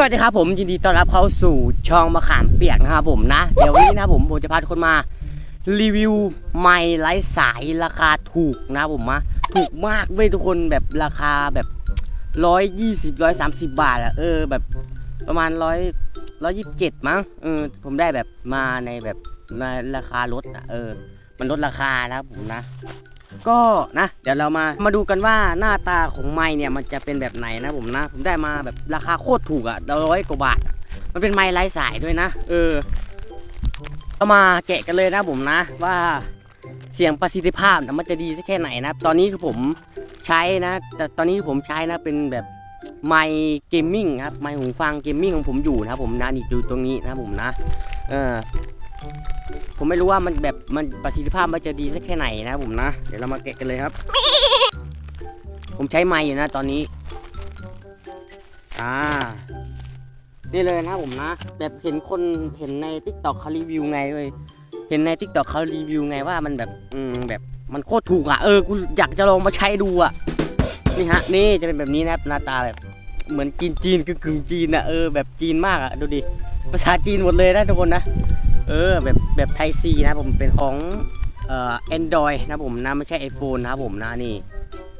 สวัสดีครับผมยินดีต้อนรับเข้าสู่ช่องมะขามเปียกนะครับผมนะ เดี๋ยววันนี้นะผมผมจะพาทุกคนมา รีวิวไม้ไร้สายราคาถูกนะผมนะถูกมากเว้ยทุกคนแบบราคาแบบร้อยยี่สิบร้อยสามสิบบาทอะเออแบบประมาณร้อยร้อยยี่สิบเจ็ดมั้งเออผมได้แบบมาในแบบในราคาลดอะเออ มันลดราคานะครับผมนะ ก็นะเดี๋ยวเรามามาดูกันว่าหน้าตาของไม้เนี่ยมันจะเป็นแบบไหนนะผมนะ ผมได้มาแบบราคาโคตรถูกอะร้อยกว่าบาท มันเป็นไม้ไร้สายด้วยนะ เออเรามาแกะกันเลยนะผมนะ ว่าเสียงประสิทธิภาพนะมันจะดีสักแค่ไหนนะ ตอนนี้คือผมใช้นะ แต่ตอนนี้ผมใช้นะเป็นแบบไมค์เกมมิ่งครับไมค์หูฟังเกมมิ่งของผมอยู่นะครับผมนะนี่ดูตรงนี้นะผมนะเออ ผมไม่รู้ว่ามันแบบมันประสิทธิภาพมันจะดีสักแค่ไหนนะผมนะ เดี๋ยวเรามาแกะกันเลยครับ ผมใช้ไม้อยู่นะตอนนี้ อ่า นี่เลยนะผมนะ แบบเห็นคนเห็นในทิกตอกเขารีวิวไงเลยเห็นในทิกตอกเขารีวิวไงว่ามันแบบอืมแบบมันโคตรถูกอะเออกูอยากจะลองมาใช้ดูอะนี่ฮะนี่จะเป็นแบบนี้นะครับหน้าตาแบบ เหมือนจีนจีนกึ่งกึ่งจีนอะเออแบบจีนมากอะดูดิภาษาจีนหมดเลยนะทุกคนนะ เออแบบแบบไทซีนะผมเป็นของเอ่อ Android นะผมนะไม่ใช่ iPhone นะครับผมนะนี่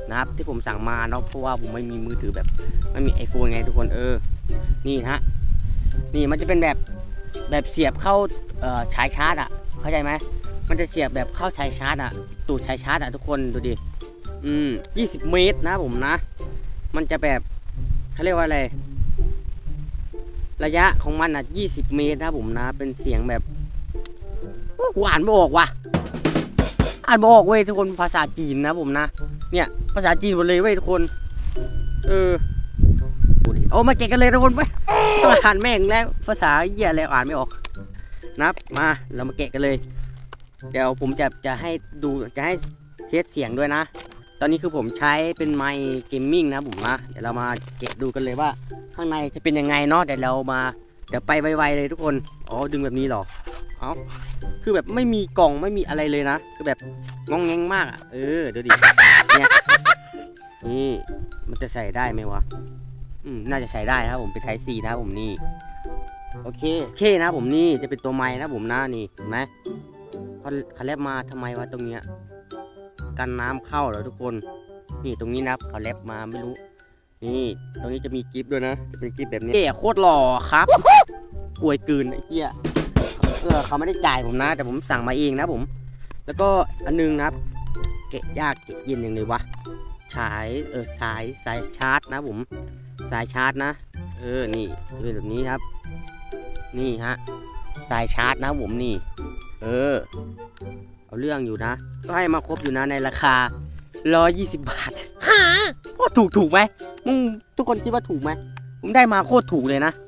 นะครับที่ผมสั่งมาเนาะเพราะว่าผมไม่มีมือถือแบบไม่มี iPhone ไงทุกคนเออนี่ฮะนี่มันจะเป็นแบบแบบเสียบเข้าเอ่อชายชาร์จอะเข้าใจไหมมันจะเสียบแบบเข้าชายชาร์จอะตูดชายชาร์จอะทุกคนดูดิอืม20เมตรนะผมนะ มันจะแบบเขาเรียกว่าอะไรระยะของมันอะ20เมตรนะผมนะ เป็นเสียงแบบ กูอ่านไม่ออกว่ะ อ่านไม่ออกเว้ยทุกคนภาษาจีนนะผมนะ เนี่ย ภาษาจีนหมดเลยเว้ยทุกคน เออดูดิโอ้มาเก็กันเลยทุกคนไปอ่านแม่งแล้ว ภาษาเหี้ยอะไรอ่านไม่ออกนับมาเรามาเกะกันเลย เดี๋ยวผมจะจะให้ดูจะให้เทสเสียงด้วยนะ ตอนนี้คือผมใช้เป็นไมค์เกมมิ่งนะผมนะเดี๋ยวเรามาเกะดูกันเลยว่า ข้างในจะเป็นยังไงเนาะเดี๋ยวเรามาเดี๋ยวไปไวๆเลยทุกคนอ๋อดึงแบบนี้หรอ เอาคือแบบไม่มีกล่องไม่มีอะไรเลยนะคือแบบงองแงงมากอะ เออเดี๋ยวดิเนี่ยนี่มันจะใส่ได้ไหมวะ อืมน่าจะใช้ได้นะครับผมเป็นไทซีนะครับผมนี่ โอเคเคนะผมนี่จะเป็นตัวไม้นะผมนะนี่เห็นไหมเขาเขาแลบมาทำไมวะตรงเนี้ยกันน้ำเข้าเหรอทุกคน นี่ตรงนี้นะเขาแลบมาไม่รู้ นี่ตรงนี้จะมีกิฟต์ด้วยนะ จะเป็นกิฟต์แบบนี้เก๋โคตรหล่อครับอวยกืนไอ้เหี้ย เออเขาไม่ได้จ่ายผมนะ แต่ผมสั่งมาเองนะผม แล้วก็อันนึงนะครับ เกะยากเกะเย็นอย่างเลยวะสายเออสายสายชาร์จนะผม สายชาร์จนะ เออนี่จะเป็นแบบนี้ครับ นี่ฮะสายชาร์จนะผมนี่ เออ เอาเรื่องอยู่นะ ก็ให้มาครบอยู่นะในราคา120บาทโคตรถูกถูกไหมมึงทุกคนคิดว่าถูกไหมผมได้มาโคตรถูกเลยนะเ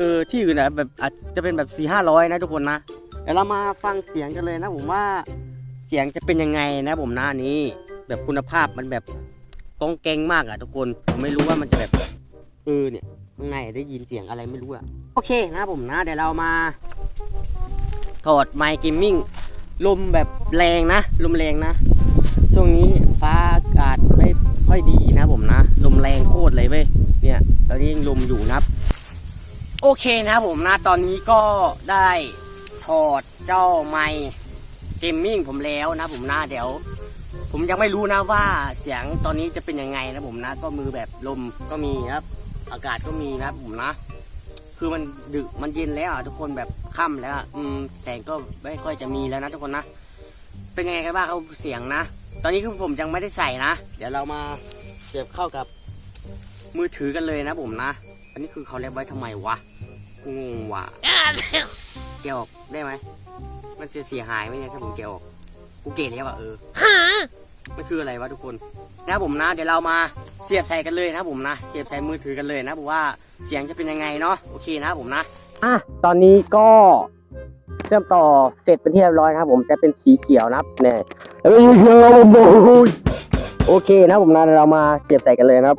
ออที่อื่นอะแบบอาจจะเป็นแบบสี่ห้าร้อยนะทุกคนนะเดี๋ยวเรามาฟังเสียงกันเลยนะผมว่าเสียงจะเป็นยังไงนะผมนะอันนี้ แบบคุณภาพมันแบบกองแกงมากอะทุกคนผมไม่รู้ว่ามันจะแบบเออเนี่ยข้างในได้ยินเสียงอะไรไม่รู้อะโอเคนะผมนะเดี๋ยวเรามาถอดไมค์เกมมิ่งลมแบบแรงนะ ลมแรงนะ ช่วงนี้ฟ้าอากาศไม่ค่อยดีนะผมนะ ลมแรงโคตรเลยเว้ยเนี่ยตอนนี้ยังลมอยู่นะครับ โอเคนะผมนะตอนนี้ก็ได้ถอดเจ้าไมค์เกมมิ่งผมแล้วนะผมนะเดี๋ยว ผมยังไม่รู้นะว่าเสียงตอนนี้จะเป็นยังไงนะผมนะ ก็มือแบบลมก็มีครับ อากาศก็มีนะผมนะ คือมันดึกมันเย็นแล้วทุกคนแบบค่ำแล้วอืมแสงก็ไม่ค่อยจะมีแล้วนะทุกคนนะเป็นยังไงกันบ้างครับเสียงนะ ตอนนี้คือผมยังไม่ได้ใส่นะ เดี๋ยวเรามาเสียบเข้ากับ มือถือกันเลยนะผมนะ อันนี้คือเขาเล็บไว้ทำไมวะกูงงว่ะแกะออกได้ไหม มันจะเสียหายไหมเนี่ยถ้าผมแกะออก กูเกลียดแล้วอะเออมันคืออะไรวะทุกคนนะผมนะ เดี๋ยวเรามาเสียบใส่กันเลยนะผมนะ เสียบใส่มือถือกันเลยนะผมว่าเสียงจะเป็นยังไงเนาะโอเคนะผมนะอะตอนนี้ก็เชื่อมต่อเสร็จเป็นที่เรียบร้อยนะครับ ผมจะเป็นสีเขียวนะครับเนี่ยโอเคนะผมนะเดี๋ยวเรามาเสียบใส่กันเลยนะครับ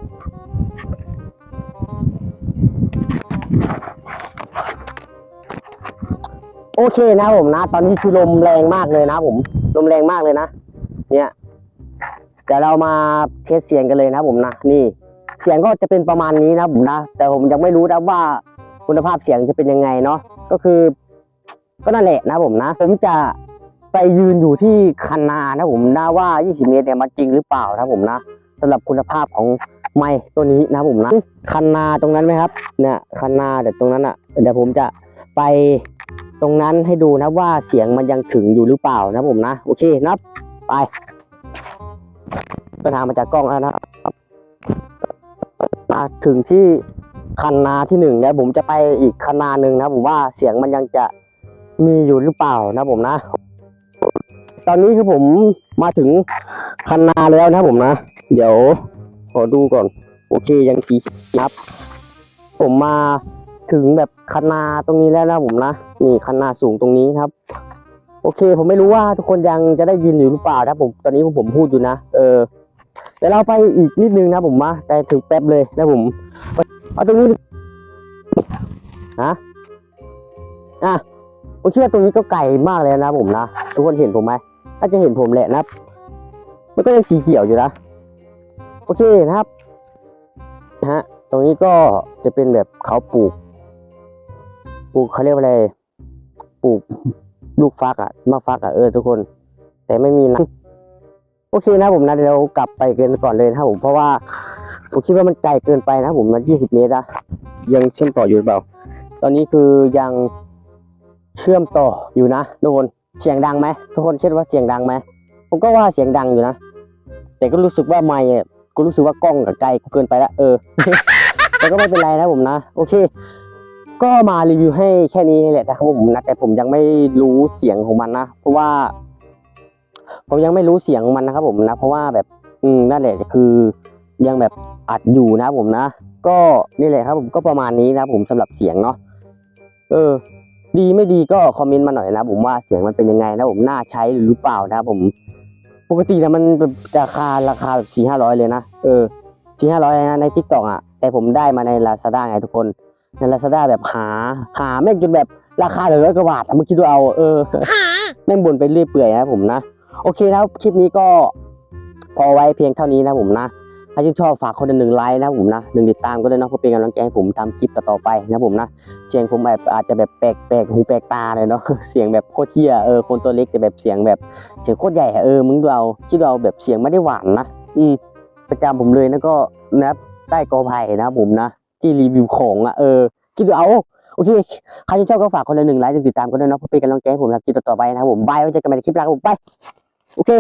โอเคนะผมนะ ตอนนี้คือลมแรงมากเลยนะผมลมแรงมากเลยนะ เนี่ยเดี๋ยวเรามาเทสเสียงกันเลยนะผมนะนี่ เสียงก็จะเป็นประมาณนี้นะผมนะ แต่ผมยังไม่รู้นะว่าคุณภาพเสียงจะเป็นยังไงเนาะก็คือ ก็นั่นแหละนะผมนะ ผมจะไปยืนอยู่ที่คันนานะผมนะว่า 20 เมตรเนี่ยมันจริงหรือเปล่านะผมนะสำหรับคุณภาพของ ไม้ตัวนี้นะผมนะคันนาตรงนั้นไหมครับเนี่ยคันนาเดี๋ยวตรงนั้นอะเดี๋ยวผมจะไปตรงนั้นให้ดูนะว่าเสียงมันยังถึงอยู่หรือเปล่านะผมนะโอเคนับไปเดินทางมาจากกล้องแล้วนะครับมาถึงที่คันนาที่หนึ่งแล้วผมจะไปอีกคันนาหนึ่งนะผมว่าเสียงมันยังจะมีอยู่หรือเปล่านะผมนะ ตอนนี้คือผมมาถึงคันนาแล้วนะผมนะ เดี๋ยว ขอดูก่อน โอเคยังสีครับ ผมมาถึงแบบคันนาตรงนี้แล้วนะผมนะนี่คันนาสูงตรงนี้ครับ โอเค ผมไม่รู้ว่าทุกคนยังจะได้ยินอยู่หรือเปล่านะผมตอนนี้ผมพูดอยู่นะเออเดี๋ยวเราไปอีกนิดนึงนะผมมาแต่ถึงแป๊บเลยนะผมเอาตรงนี้นะอะผมเชื่อตรงนี้ก็ไกลมากเลยนะผมนะทุกคนเห็นผมไหมน่าจะเห็นผมแหละนะครับมันก็ยังสีเขียวอยู่นะ โอเคนะครับนะฮะตรงนี้ก็จะเป็นแบบเขาปลูก ปลูกเขาเรียกว่าอะไร ปลูกลูกฟักอะมะฟักอะเออทุกคน แต่ไม่มีน้ำโอเคนะผมนะเดี๋ยวเรากลับไปกันก่อนเลยนะครับผมเพราะว่าผมคิดว่ามันไกลเกินไปนะผมมันยี่สิบเมตรอะยังเชื่อมต่ออยู่หรือเปล่า ตอนนี้คือยังเชื่อมต่ออยู่นะทุกคนเสียงดังไหมทุกคนคิดว่าเสียงดังไหมผมก็ว่าเสียงดังอยู่นะแต่ก็รู้สึกว่าไม่ ก็รู้สึกว่ากล้องกับไกลกูเกินไปล้วเออแต่ก็ไม่เป็นไรนะผมนะ โอเค ก็มารีวิวให้แค่นี้แหละนะครับผมนะแต่ผมยังไม่รู้เสียงของมันนะเพราะว่า ผมยังไม่รู้เสียงมันนะครับผมนะ เพราะว่าแบบอืมนั่นแหละคือยังแบบอัดอยู่นะผมนะก็นี่แหละครับผมก็ประมาณนี้นะผมสำหรับเสียงเนาะเออ ดีไม่ดีก็คอมเมนต์มาหน่อยนะผมว่าเสียงมันเป็นยังไงนะผมน่าใช้หรือเปล่านะผม ปกตินะมันแบบราคาราคาแบบสี่ห้าร้อยเลยนะเออสี่ห้าร้อยนะในทิกตอกอะแต่ผมได้มาในลาซาด้าไงทุกคนในลาซาด้าแบบหาหาแม่งจนแบบราคาเหลือร้อยกว่าบาทอะมึงคิดดูเอาเออแม่งบ่นไปเรื่อยเปื่อยนะผมนะ โอเคนะครับคลิปนี้ก็ พอไว้เพียงเท่านี้นะผมนะ ถ้าชื่นชอบฝากคนหนึ่งไลค์นะผมนะหนึ่งติดตามก็ได้นะเพื่อเป็นกำลังใจให้ผมทำคลิปต่อๆไปนะผมนะเสียงผมแบบอาจจะแบบแปลกแปลกหูแปลกตาเลยเนาะเสียงแบบโคตรเที่ยเออคนตัวเล็กแต่แบบเสียงแบบเสียงโคตรใหญ่เออมึงดูเอาคิดดูเอาแบบเสียงไม่ได้หวานนะอืมประจำผมเลยนะก็นะใต้กอไผ่นะผมนะที่รีวิวของอะเออคิดดูเอาโอเคใครที่ชอบก็ฝากคนละหนึ่งไลค์หนึ่งติดตามก็ด้วยนะเพื่อเป็นกำลังใจให้ผมทำคลิปต่อๆไปนะผมบายไว้เจอกันใหม่ในคลิปหน้าครับผมไปโอเค